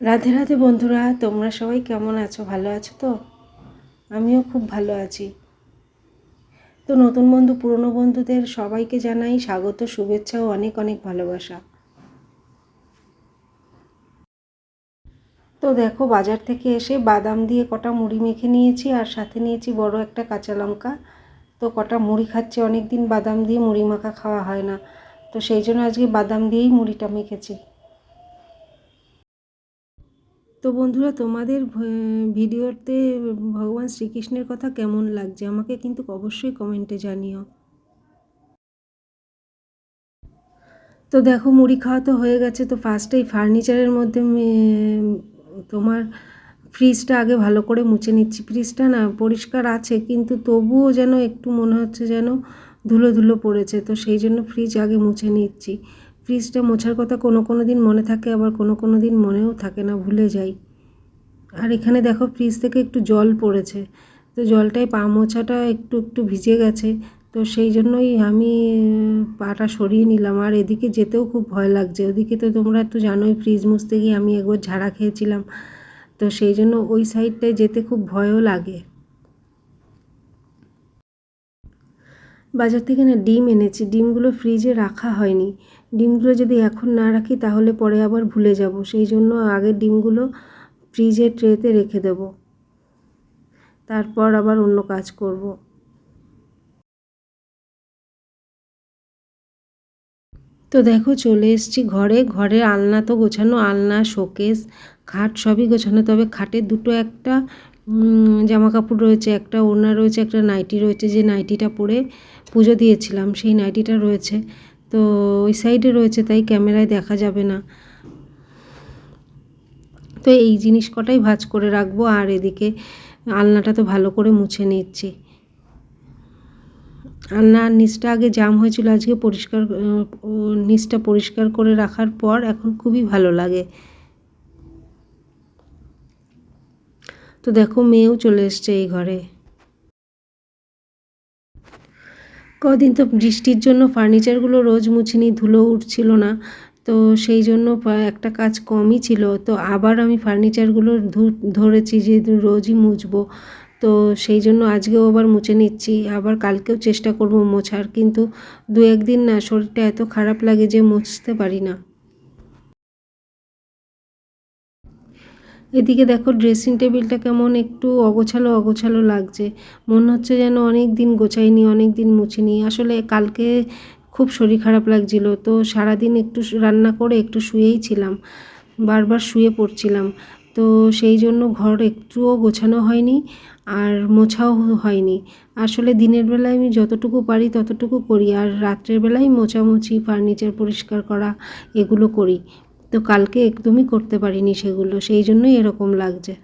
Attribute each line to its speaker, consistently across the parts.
Speaker 1: রাধে রাধে বন্ধুরা, তোমরা সবাই কেমন আছো? ভালো আছো তো? আমিও খুব ভালো আছি। তো নতুন বন্ধু, পুরনো বন্ধুদের সবাইকে জানাই স্বাগত, শুভেচ্ছা ও অনেক অনেক ভালোবাসা। তো দেখো, বাজার থেকে এসে বাদাম দিয়ে কটা মুড়ি মেখে নিয়েছি, আর সাথে নিয়েছি বড় একটা কাঁচা লঙ্কা। তো কটা মুড়ি খাচ্ছি অনেক দিন বাদাম দিয়ে মুড়ি মাখা খাওয়া হয় না। তো সেই জন্য আজকে বাদাম দিয়েই মুড়িটা মেখেছি। তো বন্ধুরা, তোমাদের ভিডিওতে ভগবান শ্রীকৃষ্ণের কথা কেমন লাগছে? আমাকে কিন্তু অবশ্যই কমেন্টে জানিও। তো দেখো, মুড়ি খাওয়া তো হয়ে গেছে। তো ফার্স্টেই ফার্নিচারের মধ্যে তোমার ফ্রিজটা আগে ভালো করে মুছে নিচ্ছি। ফ্রিজটা না পরিষ্কার আছে, কিন্তু তবুও যেন একটু মনে হচ্ছে যেন ধুলো ধুলো পড়েছে। তো সেই জন্য ফ্রিজ আগে মুছে নিচ্ছি। ফ্রিজটা মোছার কথা কোনো কোনো দিন মনে থাকে, আবার কোনো কোনো দিন মনেও থাকে না, ভুলে যাই। আর এখানে দেখো ফ্রিজ থেকে একটু জল পড়েছে। তো জলটায় পা মোছাটা একটু একটু ভিজে গেছে। তো সেই জন্যই আমি পাটা সরিয়ে নিলাম। আর এদিকে যেতেও খুব ভয় লাগছে। ওদিকে তো তোমরা তো জানোই, ফ্রিজ মুছতে গিয়ে আমি একবার ঝাড়া খেয়েছিলাম। তো সেই জন্য ওই সাইডটায় যেতে খুব ভয়ও লাগে। বাজার থেকে না ডিম এনেছি। ডিমগুলো ফ্রিজে রাখা হয়নি। ডিমগুলো যদি এখন না রাখি, তাহলে পরে আবার ভুলে যাব। সেই জন্য আগে ডিমগুলো ফ্রিজে ট্রেতে রেখে দেব। তারপর আবার অন্য কাজ করব। তো দেখো, চলে এসেছি ঘরে। ঘরে আলনা তো গোছানো, আলনা, শোকেস, খাট সবই গোছানো। তবে খাটের দুটো একটা জামা কাপড় রয়েছে, একটা ওড়না রয়েছে, একটা নাইটি রয়েছে, যে নাইটিটা পরে পুজো দিয়েছিলাম, সেই নাইটিটা রয়েছে। তো ওই সাইডে রয়েছে, তাই ক্যামেরায় দেখা যাবে না। তো এই জিনিস কটাই ভাজ করে রাখব, আর এদিকে আলনাটা তো ভালো করে মুছে নিচ্ছি। আলনার নিচটা আগে জাম হয়েছিল, আজকে পরিষ্কার নিচটা পরিষ্কার করে রাখার পর এখন খুবই ভালো লাগে। তো দেখো মেয়েও চলে এসছে এই ঘরে। কদিন তো বৃষ্টির জন্য ফার্নিচারগুলো রোজ মুছিনি, ধুলো উঠছিল না, তো সেই জন্য একটা কাজ কমই ছিল। তো আবার আমি ফার্নিচারগুলো ধরেছি যে রোজই মুছবো, তো সেই জন্য আজকেও আবার মুছে নিচ্ছি। আবার কালকেও চেষ্টা করব মোছার, কিন্তু দু একদিন না, শরীরটা এত খারাপ লাগে যে মুছতে পারি না। এদিকে দেখো ড্রেসিং টেবিলটা কেমন একটু অগোছালো অগোছালো লাগছে। মনে হচ্ছে যেন অনেক দিন গোছাইনি অনেক দিন মুছিনি। আসলে কালকে খুব শরীর খারাপ লাগছিল, তো সারাদিন একটু রান্না করে একটু শুয়েই ছিলাম, বারবার শুয়ে পড়ছিলাম। তো সেই জন্য ঘর একটুও গোছানো হয়নি আর মোছাও হয়নি। আসলে দিনের বেলায় আমি যতটুকু পারি ততটুকু করি, আর রাত্রের বেলায় মোছামুছি ফার্নিচার পরিষ্কার করা, এগুলো করি। তো কালকে একদমই করতে পারিনি সেগুলো, সেই জন্যই এরকম লাগছে।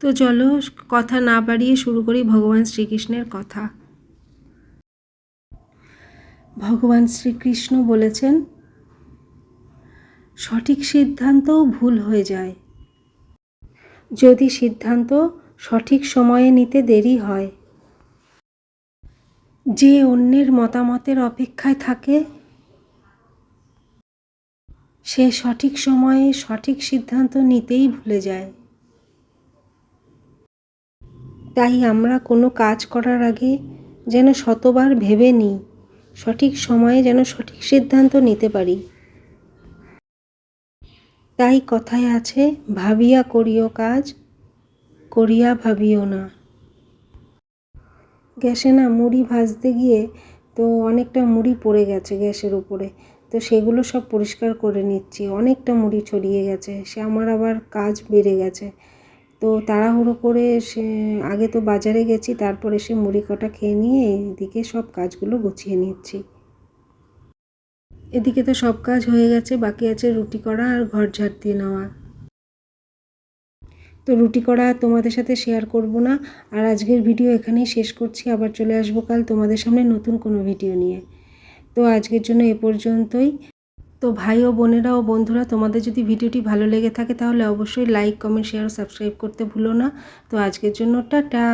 Speaker 1: তো চলো, কথা না বাড়িয়ে শুরু করি ভগবান শ্রীকৃষ্ণের কথা। ভগবান শ্রীকৃষ্ণ বলেছেন, সঠিক সিদ্ধান্তও ভুল হয়ে যায়। যদি সিদ্ধান্ত সঠিক সময়ে নিতে দেরি হয়, যে অন্যের মতামতের অপেক্ষায় থাকে সে সঠিক সময়ে সঠিক সিদ্ধান্ত নিতেই ভুলে যায়। তাই আমরা কোনো কাজ করার আগে যেন শতবার ভেবে নিই, সঠিক সময়ে যেন সঠিক সিদ্ধান্ত নিতে পারি। তাই কথায় আছে, ভাবিয়া করিও কাজ, করিয়া ভাবিও না। গ্যাসে না মুড়ি ভাজতে গিয়ে তো অনেকটা মুড়ি পড়ে গেছে গ্যাসের উপরে। তো সেগুলো সব পরিষ্কার করে নিচ্ছি। অনেকটা মুড়ি ছড়িয়ে গেছে। সে আমার আবার কাজ বেড়ে গেছে। তো তাড়াহুড়ো করে সে আগে তো বাজারে গেছি, তারপরে সে মুড়ি কটা খেয়ে নিয়ে এদিকে সব কাজগুলো গুছিয়ে নিচ্ছি। এদিকে তো সব কাজ হয়ে গেছে, বাকি আছে রুটি করা আর ঘর ঝাড় দিয়ে নেওয়া। তো রুটি করা তোমাদের সাথে শেয়ার করব না। আর আজকের ভিডিও এখানেই শেষ করছি। আবার চলে আসব কাল তোমাদের সামনে নতুন কোনো ভিডিও নিয়ে। তো আজকের জন্য এ পর্যন্তই। তো ভাই ও বোনেরা ও বন্ধুরা, তোমাদের যদি ভিডিওটি ভালো লেগে থাকে তাহলে অবশ্যই লাইক কমেন্ট শেয়ার ও সাবস্ক্রাইব করতে ভুলো না। তো আজকের জন্য টাটা।